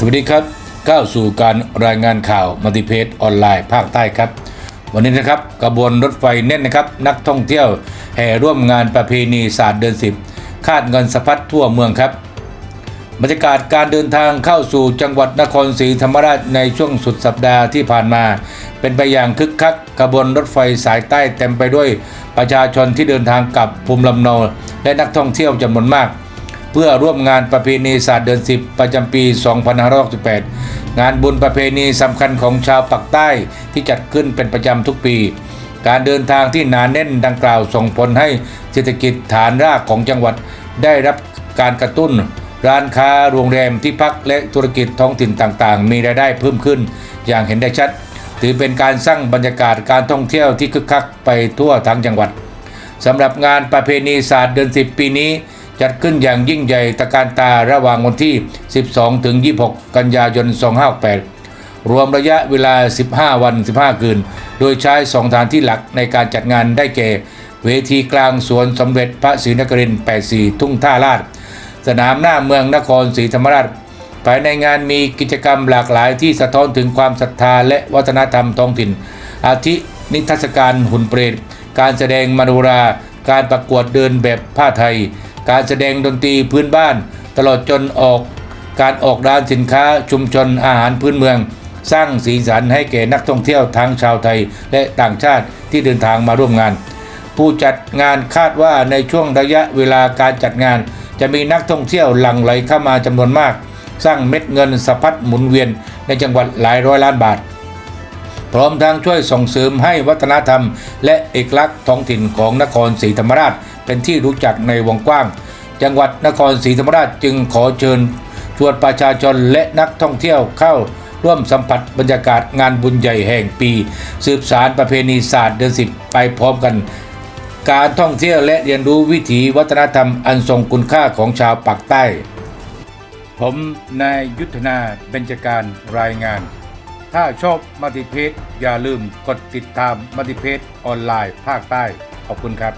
สวัสดีครับก้าวสู่การรายงานข่าวมัลติเพจออนไลน์ภาคใต้ครับ วันนี้นะครับกระบวนรถไฟแน่นนะครับ นักท่องเที่ยวแห่ร่วมงานประเพณีศาสตร์เดือนสิบคาดเงินสะพัดทั่วเมืองครับบรรยากาศการเดินทางเข้าสู่จังหวัดนครศรีธรรมราชในช่วงสุดสัปดาห์ที่ผ่านมา เป็นไปอย่างคึกคักขบวนรถไฟสายใต้เต็มไปด้วยประชาชนที่เดินทางกลับภูมิลำเนาและนักท่องเที่ยวจำนวนมาก เพื่อร่วมงานประเพณีศาสตร์เดือนสิบประจำปี 2568 งานบุญประเพณีสำคัญของชาวปักใต้ที่จัดขึ้นเป็นประจำทุกปี การเดินทางที่หนาแน่นดังกล่าวส่งผลให้เศรษฐกิจฐานรากของจังหวัดได้รับการกระตุ้น ร้านค้าโรงแรมที่พักและธุรกิจท้องถิ่นต่างๆ มีรายได้เพิ่มขึ้น อย่างเห็นได้ชัด ถือเป็นการสร้างบรรยากาศการท่องเที่ยวที่คึกคักไปทั่วทั้งจังหวัดสำหรับงานประเพณีศาสตร์เดือน10 ปีนี้ จัดขึ้นอย่างยิ่งใหญ่ตะการตาระหว่างวันที่ 12 ถึง 26 กันยายน 2568 รวมระยะเวลา 15 วัน 15 คืน โดยใช้สองสถานที่หลักในการจัดงานได้แก่ เวทีกลางสวนสมเด็จพระศรีนครินทร์84 ทุ่งท่าลาด สนามหน้าเมืองนครศรีธรรมราช ภายในงานมีกิจกรรมหลากหลายที่สะท้อนถึงความศรัทธาและวัฒนธรรมท้องถิ่น อาทินิทรรศการหุ่นเปรต การแสดงมโนรา การประกวดเดินแบบผ้าไทย การแสดงดนตรีพื้นบ้าน ตลอดจนออกการออกร้านสินค้าชุมชนอาหารพื้นเมือง สร้างสีสันให้แก่นักท่องเที่ยวทั้งชาวไทยและต่างชาติที่เดินทางมาร่วมงาน ผู้จัดงานคาดว่าในช่วงระยะเวลาการจัดงาน จะมีนักท่องเที่ยวหลั่งไหลเข้ามาจำนวนมาก สร้างเม็ดเงินสะพัดหมุนเวียนในจังหวัดหลายร้อยล้านบาท พร้อมทั้งช่วยส่งเสริมให้วัฒนธรรม และเอกลักษณ์ท้องถิ่นของนครศรีธรรมราช เป็นที่รู้จักในวงกว้าง จังหวัดนครศรีธรรมราชจึงขอเชิญชวนประชาชนและนักท่องเที่ยวเข้าร่วมสัมผัสบรรยากาศงานบุญใหญ่แห่งปี สืบสารประเพณีศาสตร์เดือนสิบไปพร้อมกัน การท่องเที่ยวและเรียนรู้วิถีวัฒนธรรมอันทรงคุณค่าของชาวปากใต้ ผมนายยุทธนาเบญจการรายงาน ถ้าชอบมัติเพจอย่าลืมกดติดตามมัติเพจออนไลน์ภาคใต้ ขอบคุณครับ